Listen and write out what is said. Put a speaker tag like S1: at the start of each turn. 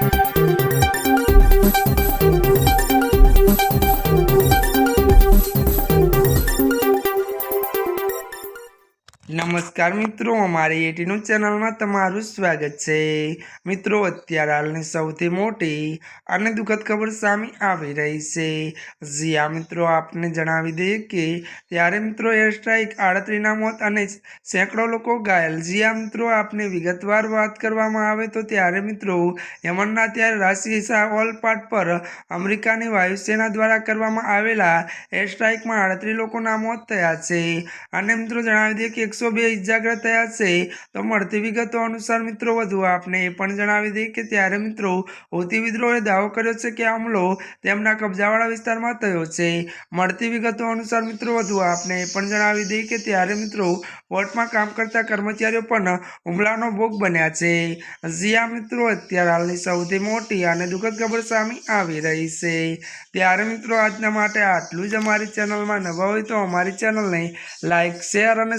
S1: Thank you. નમસ્કાર મિત્રો, અમારી એટીનું ચેનલમાં તમારું સ્વાગત છે. મિત્રો, અત્યારે હાલની સૌથી મોટી અને દુઃખદ ખબર સામે આવી રહી છે. જ્યાં મિત્રો, આપને જણાવી દઈએ કે ત્યારે મિત્રો એર સ્ટ્રાઇક આડત્રીના મોત અને સેંકડો લોકો ઘાયલ. જ્યાં મિત્રો, આપને વિગતવાર વાત કરવામાં આવે તો ત્યારે મિત્રો યમનના ત્યારે રાશિસા પાર્ટ પર અમેરિકાની વાયુસેના દ્વારા કરવામાં આવેલા એર સ્ટ્રાઇકમાં આડત્રીસ લોકોના મોત થયા છે. અને મિત્રો જણાવી દઈએ કે એકસો બે ઇજાગ્રસ્ત થયા છે. તો મળતી વિગતો અનુસાર મિત્રો, વધુ આપને એ પણ જણાવી દઈએ કે ત્યારે મિત્રો, હોતી વિદ્રોહે દાવો કર્યો છે કે હુમલો તેમના કબજાવાળા વિસ્તારમાં થયો છે. મળતી વિગતો અનુસાર મિત્રો, વધુ આપને એ પણ જણાવી દઈએ કે ત્યારે મિત્રો વોર્ટમાં કામ કરતા કર્મચારીઓ પણ હુમલાનો ભોગ બન્યા છે. જ્યાં મિત્રો, અત્યારે હાલની સૌથી મોટી અને દુઃખદ ખબર સામે આવી રહી છે. ત્યારે મિત્રો, આજના માટે આટલું જ અમારી ચેનલમાં નવા હોય તો અમારી ચેનલને લાઇક શેર અને